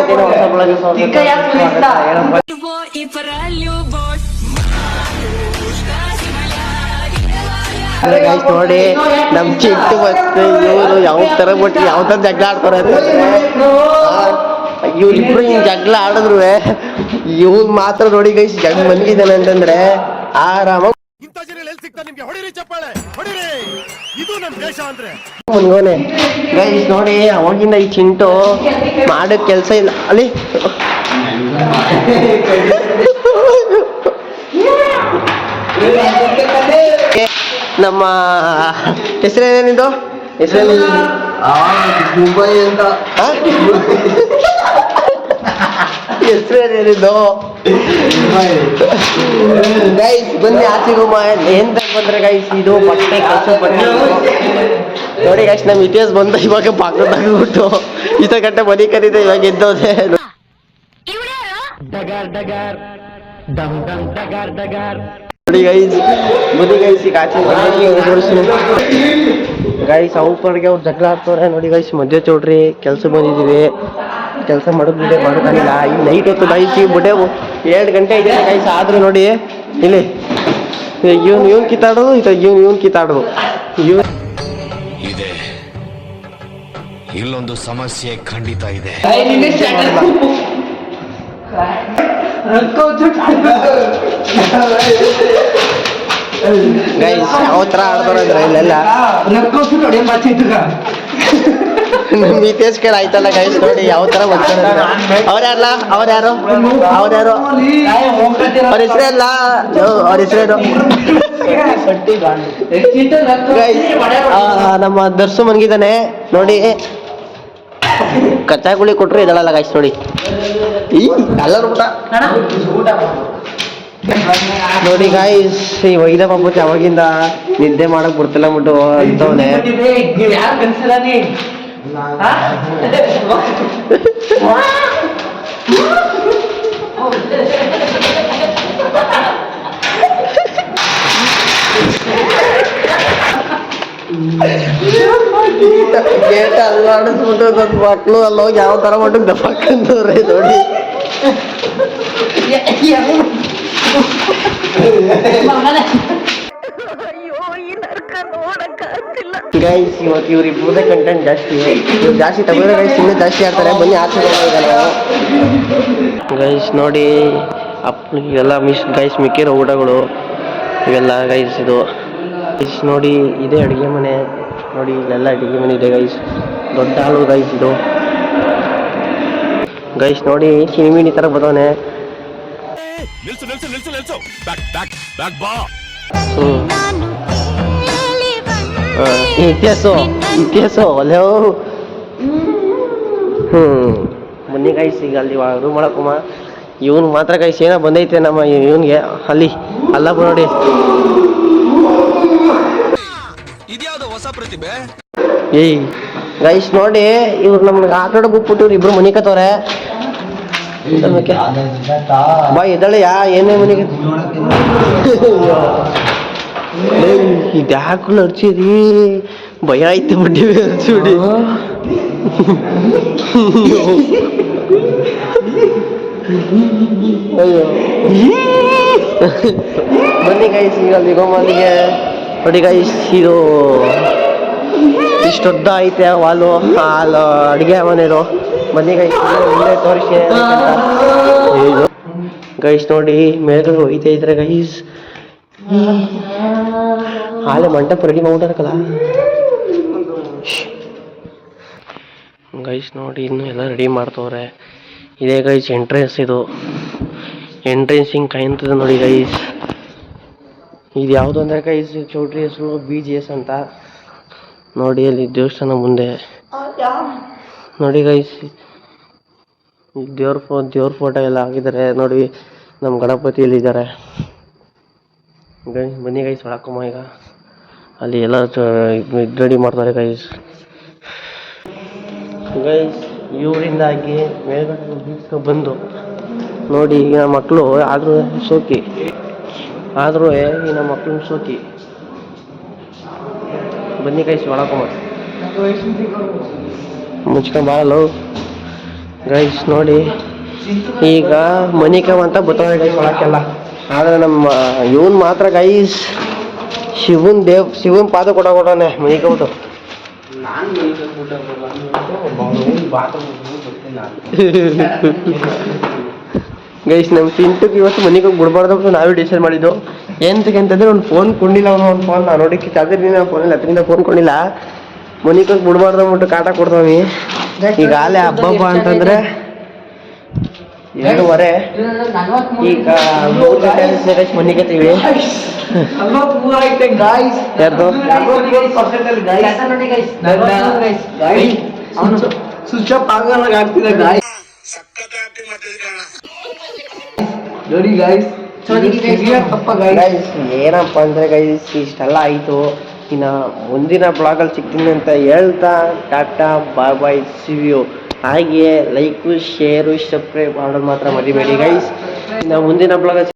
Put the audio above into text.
ಇವತ್ತಿನ ಹೊಸ ಬ್ಲಾಗ್ಗೆ ಸ್ವಾಗತ. ಏನಪ್ಪ і любов. ಗೈಸ್ ನೋಡಿ ನಮ್ ಚಿಟ್ಟು ಮತ್ತೆ ಇವರು ಯಾವ ತರ ಬಿಟ್ಟು ಯಾವ ತರ ಜಗಳ ಆಡ್ತಾರೆ ಇವ್ರಿಬ್ರು ಹಿಂಗ್ ಜಗಳ ಆಡಿದ್ರು ಇವ್ರು ಮಾತ್ರ ನೋಡಿ ಗೈಸ್ ಜಗ್ ಮನ್ಗಿದ್ದಾನೆ ಅಂತಂದ್ರೆ ಆರಾಮ ಇಂಥ ಜನ ಎಲ್ಲಿ ಸಿಗ್ತಾ ನಿಮ್ಗೆ? ಹೊಡಿರಿ ಚಪ್ಪಾಳೆ, ಹೊಡಿರಿ. ಇದು ನಮ್ ದೇಶ ಅಂದ್ರೆ. ಮನ್ಗೋನೆ ಗೈಸ್ ನೋಡಿ, ಅವಾಗಿಂದ ಈ ಚಿಂಟು ಮಾಡೋ ಕೆಲಸ ಇಲ್ಲ. ಅಲ್ಲಿ. ನಮ್ಮ ಹೆಸರೇನಿದು ಹೆಸರೇನು ಮುಂಬೈ ಅಂತ ಹೆಸರೇನಿದು ಗೈಸ್ ಬನ್ನಿ ಆಚೆಗೂ ಎಂತ ಬಂದ್ರೆ ಗೈಸ್ ಇದು ಬಟ್ಟೆ ಕೆಲಸ ಬಟ್ಟೆ. ನೋಡಿ ಗೈಸ್ ನಮ್ ಇತಿಹಾಸ ಬಂದ ಇವಾಗ ಬಾಗ್ಲದಾಗ್ಬಿಟ್ಟು ಈತ ಗಂಟೆ ಮನೆ ಕರೀತೆ ಇವಾಗ ಎದ್ದೋದೆ. ಡಗಾರ್ ಡಗಾರ್. ಡಮ್ ಡಮ್ ಡಗಾರ್ ಡಗಾರ್. ನೋಡಿ ಗೈಸ್ ಬನ್ನಿ ಗೈಸ್ ಈಗ ಆಚೆ ಗೈಸ್ ಅವ್ರಿಗೆ ಅವ್ರು ಜಗಳ ಹಾಕ್ತವ್ರೆ ನೋಡಿ ಗೈಸ್ ಮಧ್ಯ ಚೌಡ್ರಿ ಕೆಲಸ ಬಂದಿದ್ದೀವಿ ಕೆಲಸ ಮಾಡೋದು ಬಿಡೆ ಮಾಡೋಕ್ಕಾಗಿಲ್ಲ ಈ ನೈಟ್ ಹೊತ್ತು ಗಾಯಿಸಿ ಬಿಡೇವು ಬುಡೆ ಎರಡು ಗಂಟೆ ಇದೆ ಗೈಸ್ ಆದ್ರೆ ನೋಡಿ. ಇಲ್ಲಿ ಇವ್ನು ಇವ್ನು ಕಿತ್ತಾಡೋದು ಇದು ಇವ್ನು ಇವ್ನು ಕಿತ್ತಾಡೋದು. ಇವ್ ಇದೆ. ಇಲ್ಲೊಂದು ಸಮಸ್ಯೆ ಖಂಡಿತ ಇದೆ. ಗೈಸ್ ಯಾವ ಥರ ಆಡ್ತಾರೆ ಅಂದ್ರೆ ಇಲ್ಲೆಲ್ಲ. ನಮ್ಮ ಕೇಳ ಆಯ್ತಲ್ಲ ಗೈಸ್ ನೋಡಿ ಯಾವ ತರ ಬರ್ತಾರೆ ಅವ್ರ ಯಾರಲ್ಲ ಅವ್ರ್ಯಾರು? ಅವ್ರು ಹೆಸರಲ್ಲ ಅವ್ರ ಹೆಸರೇನು ನಮ್ಮ ದರ್ಸು ಮನ್ಗಿದ್ದಾನೆ ನೋಡಿ, ಕಚ್ಚಾಗುಳಿ ಕೊಟ್ರು ಇದಳಲ್ಲ ಗೈಸ್ ನೋಡಿ. ನೋಡಿ ಗಾಯ್ಸ್ ಈ ವೈದ ಪಾಪತಿ ಅವಾಗಿಂದ ನಿದ್ದೆ ಮಾಡಕ್ ಬಿಡ್ತಿಲ್ಲ ಬಿಟ್ಟು ಅಂತವನೆ. ಗೇಟ್ ಅಲ್ಲಾಡಿಸ್ಬಿಟ್ಟು ನನ್ನ ಮಕ್ಳು ಅಲ್ಲೋಗಿ ಯಾವ ತರ ಮಟ್ಟಿಗೆ ದಪ್ಪಕ್ಕಂತವ್ರೆ ನೋಡಿ ಗೈಸ್ ಇವತ್ತು ಇವ್ರು ಇಬ್ಬರದೇ ಕಂಟೆಂಟ್ ಜಾಸ್ತಿ. ಇವ್ರು ಜಾಸ್ತಿ ತಗೊಳ್ಳೋ ಗೈಸ್ ಇನ್ನೂ ಜಾಸ್ತಿ ಆಗ್ತಾರೆ ಬನ್ನಿ ಆಚೆ ಗೈಸ್ ನೋಡಿ ಅಪ್ ಇವೆಲ್ಲ ಮಿಸ್ ಗೈಸ್ ಮಿಕ್ಕಿರೋ ಊಟಗಳು. ಇವೆಲ್ಲ ಗೈಸ್ ಇದು. ಗೈಸ್ ನೋಡಿ ಇದೇ ಅಡುಗೆ ಮನೆ. ನೋಡಿ ಇಲ್ಲೆಲ್ಲ ಅಡುಗೆ ಮನೆ ಇದೆ ಗೈಸ್ ದೊಡ್ಡ ಹಾಲು ಗೈಸ್ ಇದು. ಗೈಸ್ ನೋಡಿ ಸಿನಿಮಿನಿ ಥರ ಬದವನೆ. ನಿಲ್ಸು ನಿಲ್ಸು ನಿಲ್ಸು ನಿಲ್ಸು. ಬ್ಯಾಕ್ ಬ್ಯಾಕ್ ಬ್ಯಾಕ್ ಬಾ. ಹ್ಞೂ ಇತಿಹಾಸ ಇತಿಹಾಸ ಒಲೆ ಹ್ಞೂ ಬನ್ನಿ ಗೈಸ್ ಈಗ ಅಲ್ಲಿ ರೂಮ್ ಮಾಡಕ್ಕಮ್ಮ ಇವನು ಮಾತ್ರ ಕಾಯಿಸಿ ಏನೋ ಬಂದೈತೆ ನಮ್ಮ ಇವನ್ಗೆ ಅಲ್ಲಿ ಅಲ್ಲ ನೋಡಿ ಇದ್ಯಾವುದೋ ಹೊಸ ಪ್ರತಿಭೆ? ಏಯ್ ಗೈಸ್ ನೋಡಿ ಇವ್ರು ನಮ್ಗೆ ಆಟ ಆಡೋಕೆ ಬಿಟ್ಬಿಟ್ಟು ಇವ್ರು ಇಬ್ರು ಮನೆ ಕತ್ತವ್ರೆ. ಬಾ ಯಾ ಏನೇ ಮನೆಗೆ ಇದು ಯಾಕೆ ಅರ್ಚಿರಿ ಭಯ ಆಯ್ತು ಬಿಟ್ಟಿವಿ ಅರ್ಚಿಬಿಡಿ ಅಯ್ಯೋ. ಬನ್ನಿ ಗೈಸ್ ಈಗ ದಿಗೋಮಲ್ಲಿಗೆ ನೋಡಿ ಗೈಸ್ ಇದು ಇಷ್ಟೊದ್ದ ಐತೆ ವಾಲು ಹಾಲು ಅಡುಗೆ ಮನೇದು ಬನ್ನಿ ಗೈಸ್ ಮುಂದೆ ತೋರಿಸಿ. ಗೈಸ್ ನೋಡಿ ಮೇಲ್ಗಡೆ ಹೋಯ್ತಾ ಇದ್ರೆ ಗೈಸ್ ಹಾಲೆ ಮಂಟಪ ರೆಡಿ ಮಾಡ್ಬಿಟ್ಟಾರಕಲ್ಲ ಗೈಸ್ ನೋಡಿ, ಇನ್ನು ಎಲ್ಲ ರೆಡಿ ಮಾಡ್ತವ್ರೆ. ಇದೇ ಗೈಸ್ ಎಂಟ್ರೆನ್ಸ್ ಇದು. ಎಂಟ್ರೆನ್ಸ್ ಹಿಂಗೆ ಕಾಯ್ತದೆ ನೋಡಿ ಗೈಸ್ ಇದು ಯಾವುದು ಅಂದರೆ ಗೈಸ್ ಚೌಟ್ರಿ ಹೆಸರು ಬಿ ಜಿ ಎಸ್ ಅಂತ. ನೋಡಿ, ಅಲ್ಲಿ ದೇವಸ್ಥಾನ ಮುಂದೆ. ನೋಡಿ ಗೈಸ್ ದೇವ್ರ ಫೋ, ದೇವ್ರ ಫೋಟೋ ಎಲ್ಲ ಹಾಕಿದ್ದಾರೆ. ನೋಡಿ ನಮ್ಮ ಗಣಪತಿ ಗೈಸ್ ಬನ್ನಿ ಗೈಸ್ ಒಳಕೊಮ್ಮ ಈಗ. ಅಲ್ಲಿ ಎಲ್ಲ ರೆಡಿ ಮಾಡ್ತಾರೆ ಗೈಸ್. ಗೈಸ್, ಇವರಿಂದಾಗಿ ಮೇಲ್ಗಡೆ ಬೀಚ್ಗೆ ಬಂದು ನೋಡಿ ಈಗ ಮಕ್ಕಳು ಆದರೂ ಸೋಕಿ. ಆದರೂ ಈಗ ನಮ್ಮ ಮಕ್ಕಳು ಸೋಕಿ. ಬನ್ನಿ ಗೈಸ್ ಒಳಕೊಮ್ಮ ಮುಚ್ಕೊಂಡ್ ಬಾರಲ್ಲ ಗೈಸ್, ನೋಡಿ, ಈಗ ಮನಿಕವ್ ಅಂತ ಬರ್ತಾರೆ ಗೈಸ್, ಒಳಕ್ಕೆಲ್ಲ. ಆದ್ರೆ ನಮ್ಮ ಇವನ್ ಮಾತ್ರ ಗೈಸ್ ಶಿವನ್ ದೇವ್ ಶಿವನ್ ಪಾದ ಕೊಡ ಕೊಡೋಣ ಮನಿಕವ್ದು ಗೈಸ್ ನಮ್ಮ ಚಿಂಟುಗೆ ಇವತ್ತು ಮನೆಗೆ ಹೋಗಿ ಬಿಡ್ಬಾರ್ದು ಅಂತ ನಾವೇ ಡಿಸೈಡ್ ಮಾಡಿದ್ದು. ಏನಂತಕ್ಕೆ ಅಂತಂದ್ರೆ ಒಂದು ಫೋನ್ ಕೊಂಡಿಲ್ಲ ಅವನು ಒಂದು ಫೋನ್ ನಾನು ನೋಡಿ ಫೋನ್ ಇಲ್ಲ ಅದರಿಂದ ಫೋನ್ ಕೊಂಡಿಲ್ಲ. ಮನೆಗೆ ಹೋಗಿ ಬಿಡ್ಬಾರ್ದು ಅಂದ್ಬಿಟ್ಟು ಕಾಟ ಕೊಡ್ತಾವಿ ಈಗ ಆಲೆ ಹಬ್ಬ ಹಬ್ಬ ಅಂತಂದ್ರೆ ಎರಡೂವರೆ ಈಗ ಮೂರು ಗಂಟೆ ಮನೆಗೆ ಏನಪ್ಪ ಅಂದ್ರೆ ಗೈಸ್ ಇಷ್ಟೆಲ್ಲ ಆಯಿತು. ಇನ್ನ ಮುಂದಿನ ಬ್ಲಾಗಲ್ಲಿ ಸಿಗ್ತೀನಿ ಅಂತ ಹೇಳ್ತಾ ಟಾಟಾ ಬಾಯ್ ಬಾಯ್ ಸಿವಿಯು ಹಾಗೆ ಲೈಕು ಶೇರು ಸಬ್ಸ್ಕ್ರೈಬ್ ಮಾಡೋದು ಮಾತ್ರ ಮರಿಬೇಡಿ ಗೈಸ್ ನಾವು ಮುಂದಿನ ಬ್ಲಾಗಲ್ಲಿ